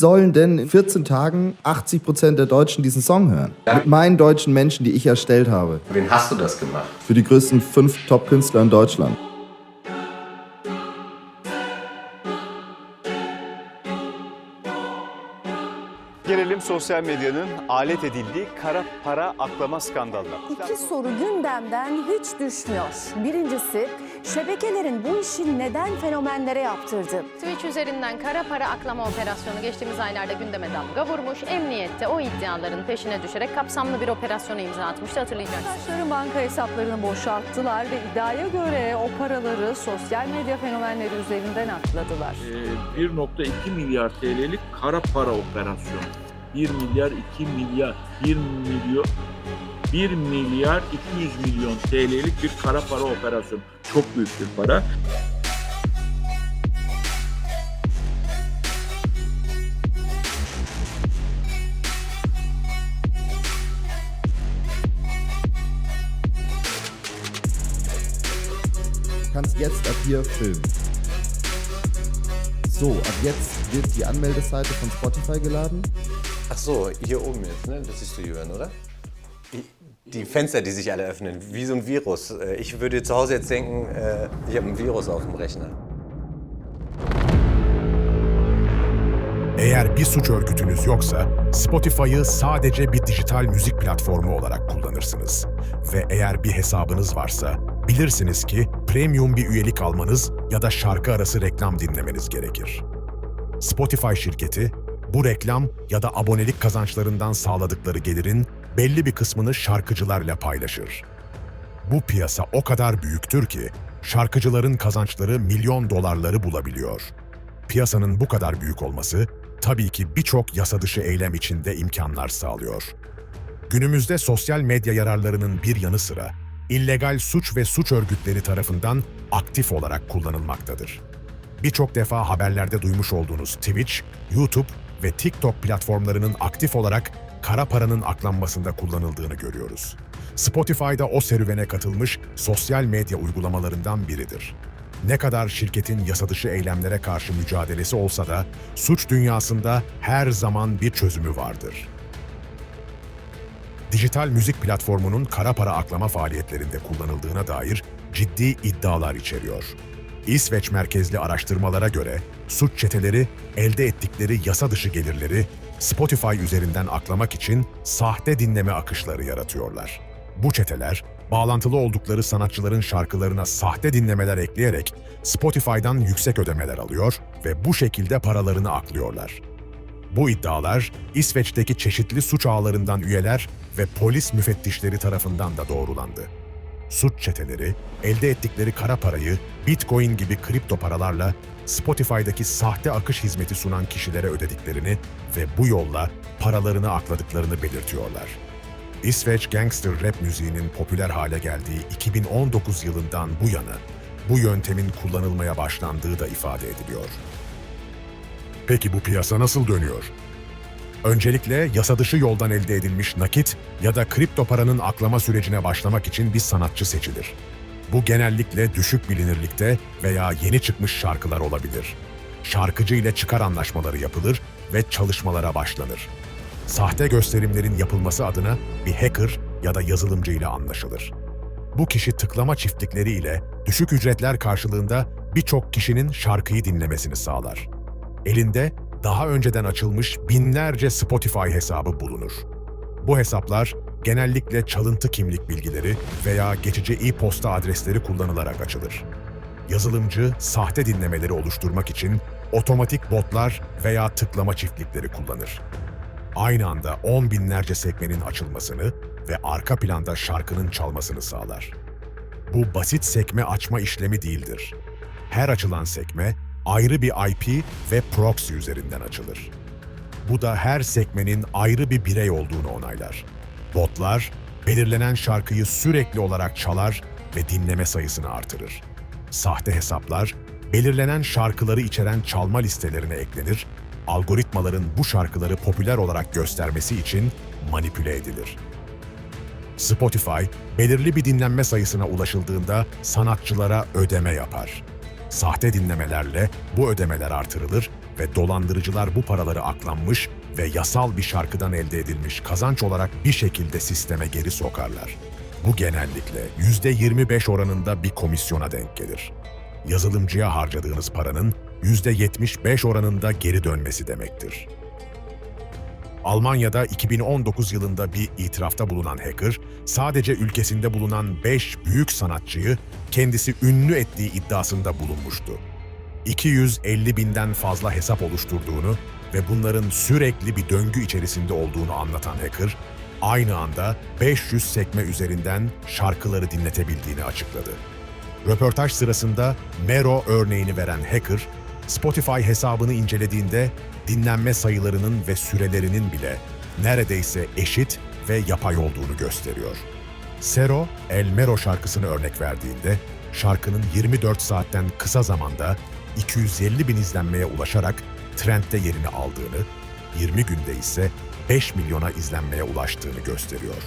sollen denn in 14 Tagen 80% der Deutschen diesen Song hören? Mit meinen deutschen Menschen, die ich erstellt habe. Wen hast du das gemacht? Für die größten fünf Top-Künstler in Deutschland. Gelelim sosyal medyanın alet edildiği kara para aklama skandalına. İki soru gündemden hiç düşmüyor. Birincisi, şebekelerin bu işi neden fenomenlere yaptırdı? Twitch üzerinden kara para aklama operasyonu geçtiğimiz aylarda gündeme damga vurmuş. Emniyette o iddiaların peşine düşerek kapsamlı bir operasyona imza atmıştı hatırlayacaksınız. Arkadaşları banka hesaplarını boşalttılar ve iddiaya göre o paraları sosyal medya fenomenleri üzerinden akladılar. Ee, 1.2 milyar TL'lik kara para operasyonu. 1 milyar 2 milyar 1 milyon 1 milyar 200 milyon TL'lik bir kara para operasyonu. Çok büyük bir para. Kannst jetzt ab hier filmen. So, ab jetzt wird die Anmeldeseite von Spotify geladen. Ach so, hier oben jetzt, ne? Das siehst du, Jürgen, oder? Die- Fenster, die sich alle öffnen, wie so ein Virus. Äh, Ich würde zu Hause jetzt denken, äh, ich habe ein Virus auf dem Rechner. Eğer bir suç örgütünüz yoksa Spotify'ı sadece bir dijital müzik platformu olarak kullanırsınız. Ve eğer bir hesabınız varsa bilirsiniz ki premium bir üyelik almanız ya da şarkı arası reklam dinlemeniz gerekir. Spotify şirketi bu reklam ya da abonelik kazançlarından sağladıkları gelirin belli bir kısmını şarkıcılarla paylaşır. Bu piyasa o kadar büyüktür ki şarkıcıların kazançları milyon dolarları bulabiliyor. Piyasanın bu kadar büyük olması tabii ki birçok yasa dışı eylem içinde imkanlar sağlıyor. Günümüzde sosyal medya yararlarının bir yanı sıra illegal suç ve suç örgütleri tarafından aktif olarak kullanılmaktadır. Birçok defa haberlerde duymuş olduğunuz Twitch, YouTube ve TikTok platformlarının aktif olarak kara paranın aklanmasında kullanıldığını görüyoruz. Spotify'da o serüvene katılmış sosyal medya uygulamalarından biridir. Ne kadar şirketin yasa dışı eylemlere karşı mücadelesi olsa da suç dünyasında her zaman bir çözümü vardır. Dijital müzik platformunun kara para aklama faaliyetlerinde kullanıldığına dair ciddi iddialar içeriyor. İsveç merkezli araştırmalara göre suç çeteleri elde ettikleri yasa dışı gelirleri Spotify üzerinden aklamak için sahte dinleme akışları yaratıyorlar. Bu çeteler bağlantılı oldukları sanatçıların şarkılarına sahte dinlemeler ekleyerek Spotify'dan yüksek ödemeler alıyor ve bu şekilde paralarını aklıyorlar. Bu iddialar İsveç'teki çeşitli suç ağlarından üyeler ve polis müfettişleri tarafından da doğrulandı. Suç çeteleri elde ettikleri kara parayı Bitcoin gibi kripto paralarla Spotify'daki sahte akış hizmeti sunan kişilere ödediklerini ve bu yolla paralarını akladıklarını belirtiyorlar. İsveç gangster rap müziğinin popüler hale geldiği 2019 yılından bu yana bu yöntemin kullanılmaya başlandığı da ifade ediliyor. Peki bu piyasa nasıl dönüyor? Öncelikle yasa dışı yoldan elde edilmiş nakit ya da kripto paranın aklama sürecine başlamak için bir sanatçı seçilir. Bu genellikle düşük bilinirlikte veya yeni çıkmış şarkılar olabilir. Şarkıcı ile çıkar anlaşmaları yapılır ve çalışmalara başlanır. Sahte gösterimlerin yapılması adına bir hacker ya da yazılımcı ile anlaşılır. Bu kişi tıklama çiftlikleri ile düşük ücretler karşılığında birçok kişinin şarkıyı dinlemesini sağlar. Elinde daha önceden açılmış binlerce Spotify hesabı bulunur. Bu hesaplar genellikle çalıntı kimlik bilgileri veya geçici e-posta adresleri kullanılarak açılır. Yazılımcı sahte dinlemeleri oluşturmak için otomatik botlar veya tıklama çiftlikleri kullanır. Aynı anda on binlerce sekmenin açılmasını ve arka planda şarkının çalmasını sağlar. Bu basit sekme açma işlemi değildir. Her açılan sekme ayrı bir IP ve proxy üzerinden açılır. Bu da her sekmenin ayrı bir birey olduğunu onaylar. Botlar belirlenen şarkıyı sürekli olarak çalar ve dinleme sayısını artırır. Sahte hesaplar belirlenen şarkıları içeren çalma listelerine eklenir, algoritmaların bu şarkıları popüler olarak göstermesi için manipüle edilir. Spotify, belirli bir dinlenme sayısına ulaşıldığında sanatçılara ödeme yapar. Sahte dinlemelerle bu ödemeler artırılır ve dolandırıcılar bu paraları aklanmış ve yasal bir şarkıdan elde edilmiş kazanç olarak bir şekilde sisteme geri sokarlar. Bu genellikle %25 oranında bir komisyona denk gelir. Yazılımcıya harcadığınız paranın %75 oranında geri dönmesi demektir. Almanya'da 2019 yılında bir itirafta bulunan hacker, sadece ülkesinde bulunan 5 büyük sanatçıyı kendisi ünlü ettiği iddiasında bulunmuştu. 250 binden fazla hesap oluşturduğunu ve bunların sürekli bir döngü içerisinde olduğunu anlatan hacker, aynı anda 500 sekme üzerinden şarkıları dinletebildiğini açıkladı. Röportaj sırasında Mero örneğini veren hacker, Spotify hesabını incelediğinde dinlenme sayılarının ve sürelerinin bile neredeyse eşit ve yapay olduğunu gösteriyor. Sero, El Mero şarkısını örnek verdiğinde, şarkının 24 saatten kısa zamanda 250 bin izlenmeye ulaşarak trendde yerini aldığını, 20 günde ise 5 milyona izlenmeye ulaştığını gösteriyor.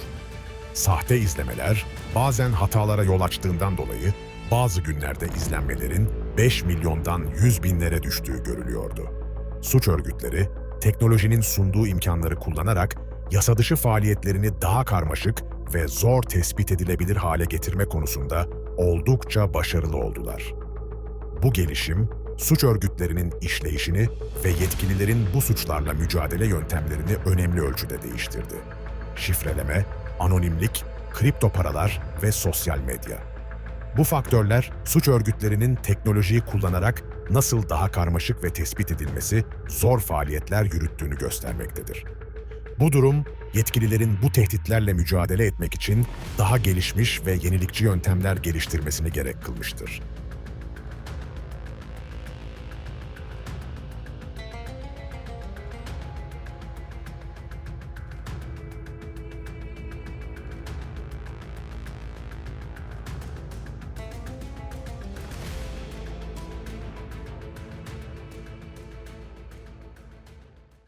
Sahte izlemeler bazen hatalara yol açtığından dolayı bazı günlerde izlenmelerin 5 milyondan 100 binlere düştüğü görülüyordu. Suç örgütleri teknolojinin sunduğu imkanları kullanarak yasa dışı faaliyetlerini daha karmaşık ve zor tespit edilebilir hale getirme konusunda oldukça başarılı oldular. Bu gelişim, suç örgütlerinin işleyişini ve yetkililerin bu suçlarla mücadele yöntemlerini önemli ölçüde değiştirdi. Şifreleme, anonimlik, kripto paralar ve sosyal medya. Bu faktörler suç örgütlerinin teknolojiyi kullanarak nasıl daha karmaşık ve tespit edilmesi zor faaliyetler yürüttüğünü göstermektedir. Bu durum, yetkililerin bu tehditlerle mücadele etmek için daha gelişmiş ve yenilikçi yöntemler geliştirmesini gerek kılmıştır.